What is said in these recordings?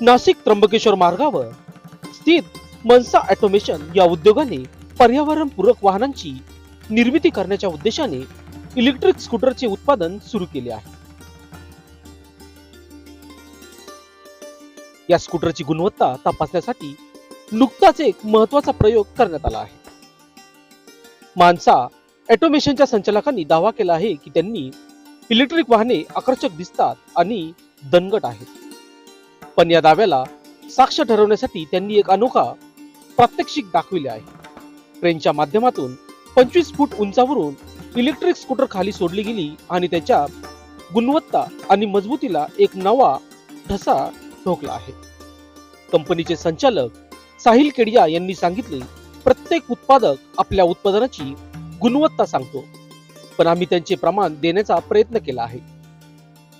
नाशिक त्र्यंबकेश्वर मार्गावर स्थित मनसा ऑटोमेशन या उद्योगाने पर्यावरणपूरक वाहनांची निर्मिती करण्याच्या उद्देशाने इलेक्ट्रिक स्कूटरचे उत्पादन सुरू केले आहे. या स्कूटरची गुणवत्ता तपासण्यासाठी नुकताच एक महत्त्वाचा प्रयोग करण्यात आला आहे. मानसा ऑटोमेशनच्या संचालकांनी दावा केला आहे की त्यांनी इलेक्ट्रिक वाहने आकर्षक दिसतात आणि दणगट आहेत. पण या दाव्याला साक्ष ठरवण्यासाठी त्यांनी एक अनोखा प्रात्यक्षिक दाखविले आहे. ट्रेनच्या माध्यमातून पंचवीस फूट उंचावरून इलेक्ट्रिक स्कूटर खाली सोडली गेली आणि त्याच्या गुणवत्ता आणि मजबूतीला एक नवा ठसा ठोकला आहे. कंपनीचे संचालक साहिल केडिया यांनी सांगितले प्रत्येक उत्पादक आपल्या उत्पादनाची गुणवत्ता सांगतो पण आम्ही त्यांचे प्रमाण देण्याचा प्रयत्न केला आहे.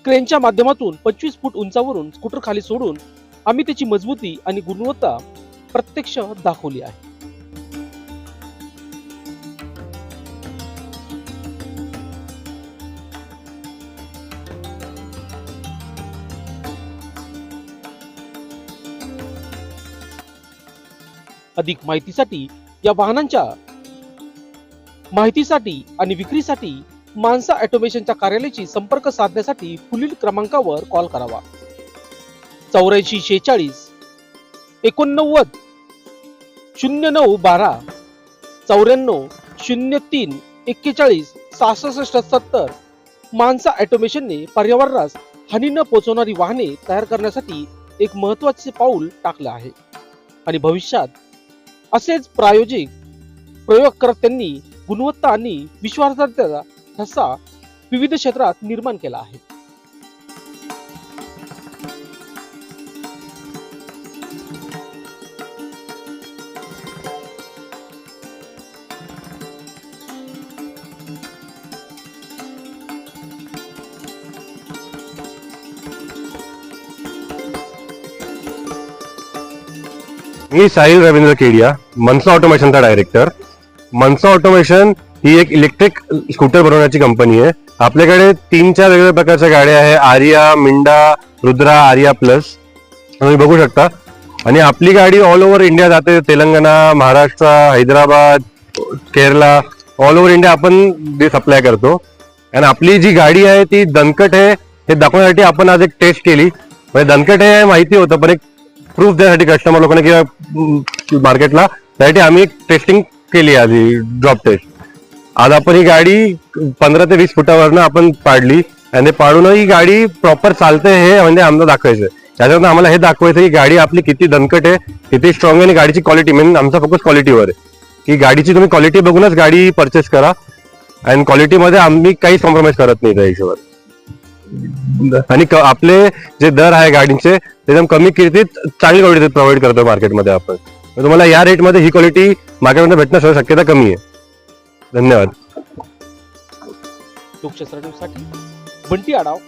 क्रेनच्या माध्यमातून पंचवीस फूट उंचावरून स्कूटर खाली सोडून आम्ही त्याची मजबूती आणि गुणवत्ता प्रत्यक्ष दाखवली आहे. अधिक माहितीसाठी या वाहनांच्या माहितीसाठी आणि विक्रीसाठी मानसा ऑटोमेशनच्या कार्यालयाशी संपर्क साधण्यासाठी पुढील क्रमांकावर कॉल करावा. चौऱ्याऐंशी शेहेचाळीस एकोणनव्वद शून्य नऊ बारा चौऱ्याण्णव शून्य तीन एक्केचाळीस सहासष्ट सत्तर. मानसा ऑटोमेशनने पर्यावरणास हानी न पोहोचवणारी वाहने तयार करण्यासाठी एक महत्त्वाचे पाऊल टाकलं आहे. आणि भविष्यात असेच प्रायोजिक प्रयोग गुणवत्ता आणि विश्वासार्हतेचा ठसा विविध क्षेत्रात निर्माण केला आहे. मी साहिल रवींद्र केडिया मनसा ऑटोमेशनचा डायरेक्टर मनसा ऑटोमेशन ही एक इलेक्ट्रिक स्कूटर बनवण्याची कंपनी आहे. आपल्याकडे तीन चार वेगवेगळ्या प्रकारच्या गाड्या आहे. आर्या मिंडा रुद्रा आर्या प्लस. तुम्ही बघू शकता. आणि आपली गाडी ऑल ओव्हर इंडिया जाते. Telangana Maharashtra Hyderabad Kerala. All over India आपण सप्लाय करतो. आणि आपली जी गाडी आहे ती दणकट आहे. हे दाखवण्यासाठी आपण आज एक टेस्ट केली. म्हणजे दणकट आहे हे माहिती होतं पण एक प्रूफ देण्यासाठी कस्टमर लोकांना किंवा मार्केटला त्यासाठी आम्ही एक टेस्टिंग केली आधी ड्रॉप टेस्ट आज आपण ही गाडी पंधरा ते वीस फुटावरनं आपण पाडली. आणि पाडून ही गाडी प्रॉपर चालते हे म्हणजे आम्हाला दाखवायचं त्याच्यानंतर आम्हाला हे दाखवायचं की गाडी आपली किती दणकट आहे किती स्ट्रॉंग आहे आणि गाडीची क्वालिटी मेन आमचा फोकस क्वालिटीवर आहे. की गाडीची तुम्ही क्वालिटी बघूनच गाडी परचेस करा. आणि क्वालिटीमध्ये आम्ही काहीच कॉम्प्रोमाइज करत नाही त्या हिशोबात. आणि आपले जे दर आहे गाडीचे ते एकदम कमी किमतीत चांगली क्वालिटी प्रोव्हाइड करतो मार्केटमध्ये आपण. तुम्हाला या रेटमध्ये ही क्वालिटी मार्केटमध्ये भेटण्याची शक्यता कमी आहे. धन्यवाद. लोकशास्त्रासाठी बंटी आडाव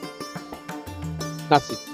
नाशिक.